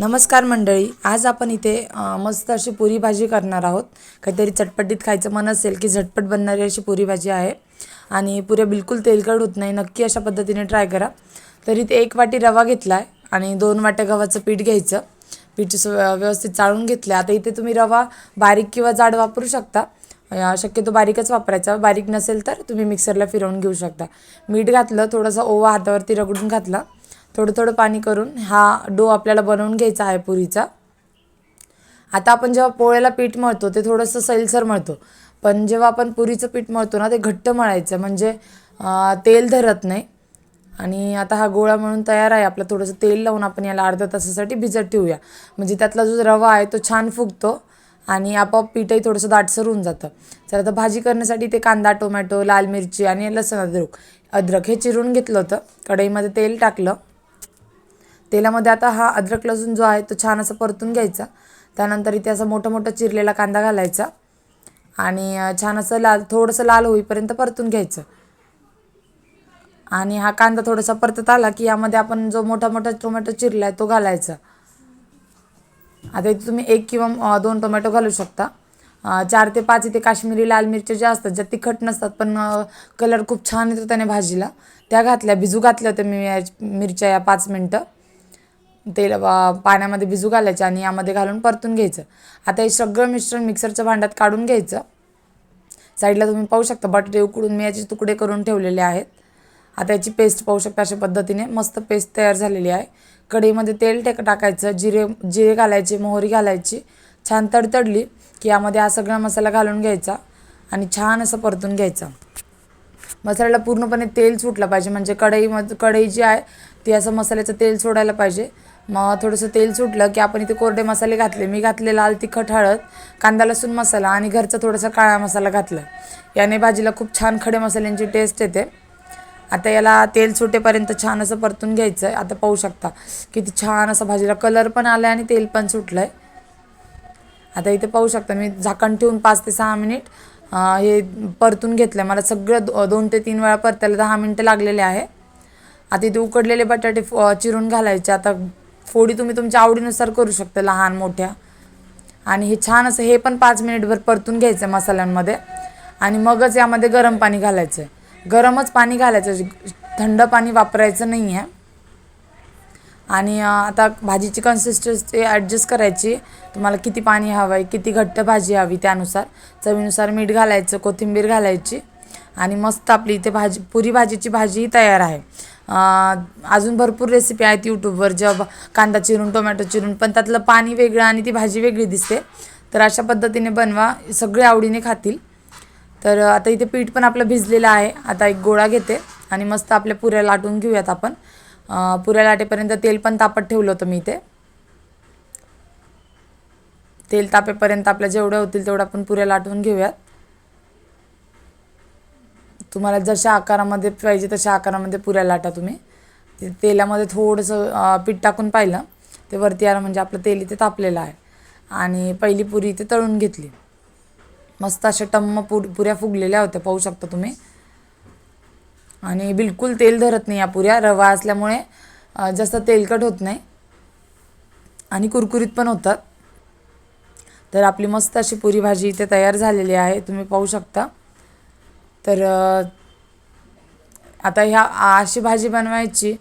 नमस्कार मंडळी आज आपण इथे मस्त अशी पुरी भाजी करणार आहोत. काहीतरी चटपटीत खायचं मन असेल की झटपट बनणारी अशी पुरी भाजी आहे. आणि पुऱ्या बिलकुल तेलकट होत नाही नक्की अशा पद्धतीने ट्राय करा. तर इथे एक वाटी रवा घेतला आहे आणि दोन वाट्या गव्हाचं पीठ घ्यायचं. पीठ व्यवस्थित चाळून घेतलं आता इथे तुम्ही रवा बारीक किंवा जाड वापरू शकता. शक्यतो बारीकच वापरायचा. बारीक नसेल तर तुम्ही मिक्सरला फिरवून घेऊ शकता. मीठ घातलं थोडंसं ओवा हातावरती रगडून घातला. थोडं थोडं पाणी करून हा डो आपल्याला बनवून घ्यायचा आहे पुरीचा. आता आपण जेव्हा पोळ्याला पीठ मळतो ते थोडंसं सैलसर मळतो. पण जेव्हा आपण पुरीचं पीठ मळतो ना ते घट्ट मळायचं. म्हणजे तेल धरत नाही. आणि आता हा गोळा म्हणून तयार आहे. आपलं थोडंसं तेल लावून आपण याला अर्ध्या तासासाठी भिजत ठेवूया. म्हणजे त्यातला जो रवा आहे तो छान फुगतो आणि आपोआप पीठही थोडंसं दाटसर होऊन जातं. तर आता भाजी करण्यासाठी ते कांदा टोमॅटो लाल मिरची आणि लसण अद्रक. अद्रक हे चिरून घेतलं होतं. कढईमध्ये तेल टाकलं. तेलामध्ये आता हा अद्रक लसूण जो आहे तो छान असं परतून घ्यायचा. त्यानंतर इथे असं मोठं मोठं चिरलेला कांदा घालायचा. आणि छान असं लाल थोडंसं लाल होईपर्यंत परतून घ्यायचं. आणि हा कांदा थोडासा परतत आला की यामध्ये आपण जो मोठा मोठा टोमॅटो चिरला आहे तो घालायचा. आता इथे तुम्ही एक किंवा दोन टोमॅटो घालू शकता. चार ते पाच इथे काश्मीरी लाल मिरच्या ज्या असतात ज्या तिखट नसतात पण कलर खूप छान येतो त्याने भाजीला. त्या घातल्या भिजू घातल्या होत्या मी या मिरच्या या पाच मिनटं. तेल पाण्यामध्ये भिजू घालायचं आणि यामध्ये घालून परतून घ्यायचं. आता हे सगळं मिश्रण मिक्सरच्या भांड्यात काढून घ्यायचं. साईडला तुम्ही पाहू शकता बटाटे उकडून मी याचे तुकडे करून ठेवलेले आहेत. आता याची पेस्ट पाहू शकता अशा पद्धतीने. मस्त पेस्ट तयार झालेली आहे. कढईमध्ये तेल टेक टाकायचं जिरे जिरे घालायचे मोहरी घालायची. छान तडतडली की यामध्ये हा सगळा मसाला घालून घ्यायचा आणि छान असं परतून घ्यायचं. मसाल्याला पूर्णपणे तेल सुटलं पाहिजे. म्हणजे कढईमध्ये कढई जी आहे ती असं मसाल्याचं तेल सोडायला पाहिजे. मग थोडंसं तेल सुटलं की आपण इथे कोरडे मसाले घातले. मी घातले लाल तिखट हळद कांदा लसूण मसाला आणि घरचा थोडासा काळा मसाला घातला. याने भाजीला खूप छान खडे मसाल्यांची टेस्ट येते. आता याला तेल सुटेपर्यंत छान असं परतून घ्यायचं आहे आता पाहू शकता किती छान असं भाजीला कलर पण आला आहे आणि तेल पण सुटलं आहे आता इथे पाहू शकता मी झाकण ठेवून पाच ते सहा मिनिट हे परतून घेतलं मला सगळं दो दोन ते तीन वेळा परतायला दहा मिनटं लागलेले आहे. आता इथे उकडलेले बटाटे फ- चिरून घालायचे. आता फोडी तुम्ही तुमच्या आवडीनुसार करू शकता लहान मोठ्या. आणि हे छान असं हे पण पाच मिनिटभर परतून घ्यायचं मसाल्यांमध्ये. आणि मगच यामध्ये गरम पाणी घालायचं. आहे गरमच पाणी घालायचं. थंड पाणी वापरायचं नाही आहे. आणि आता भाजीची कन्सिस्टन्सी ॲडजस्ट करायची. तुम्हाला किती पाणी हवं आहे किती घट्ट भाजी हवी त्यानुसार. चवीनुसार मीठ घालायचं कोथिंबीर घालायची. आणि मस्त आपली इथे भाजी पुरी भाजीची भाजी तयार आहे. अजून भरपूर रेसिपी आहेत यूट्यूबवर जेव्हा कांदा चिरून टोमॅटो चिरून पण त्यातलं पाणी वेगळं आणि ती भाजी वेगळी दिसते. तर अशा पद्धतीने बनवा सगळे आवडीने खातील. तर आता इथे पीठ पण आपलं भिजलेलं आहे. आता एक गोळा घेते आणि मस्त आपल्या पुऱ्या लाटून घेऊयात आपण. पुऱ्या लाटेपर्यंत तेल पण तापत ठेवलं होतं मी इथे. तेल तापेपर्यंत आपल्या जेवढ्या होतील तेवढं आपण पुऱ्या लाटून घेऊयात. तुम्हाला जशा आकारामध्ये पाहिजे तशा आकारामध्ये पुऱ्या लाटा तुम्ही. ते तेलामध्ये थोडंसं पीठ टाकून पाहिलं ते वरती आलं म्हणजे आपलं तेल इथे तापलेलं आहे. आणि पहिली पुरी इथे तळून घेतली. मस्त अशा टम्म पुर पुऱ्या फुगलेल्या होत्या पाहू शकता तुम्ही. आणि बिलकुल तेल धरत नाही या पुऱ्या रवा असल्यामुळे जास्त तेलकट होत नाही. आणि कुरकुरीत पण होतात. तर आपली मस्त अशी पुरी भाजी इथे तयार झालेली आहे तुम्ही पाहू शकता. तर आता ह्या अशी भाजी बनवायची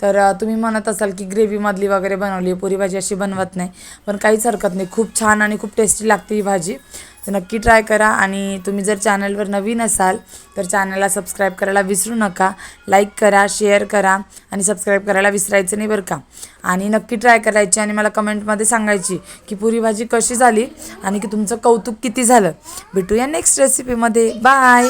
तर तुम्ही म्हणत असाल की ग्रेव्हीमधली वगैरे बनवली पुरी भाजी अशी बनवत नाही. पण काहीच हरकत नाही. खूप छान आणि खूप टेस्टी लागते ही भाजी. तर नक्की ट्राय करा आणि तुम्ही जर चॅनलवर नवीन असाल तर चॅनलला सबस्क्राईब करायला विसरू नका. लाईक करा शेअर करा आणि सबस्क्राईब करायला विसरायचं नाही बरं का. आणि नक्की ट्राय करायची आणि मला कमेंटमध्ये सांगायची की पुरी भाजी कशी झाली आणि की तुमचं कौतुक किती झालं. भेटूया नेक्स्ट रेसिपीमध्ये बाय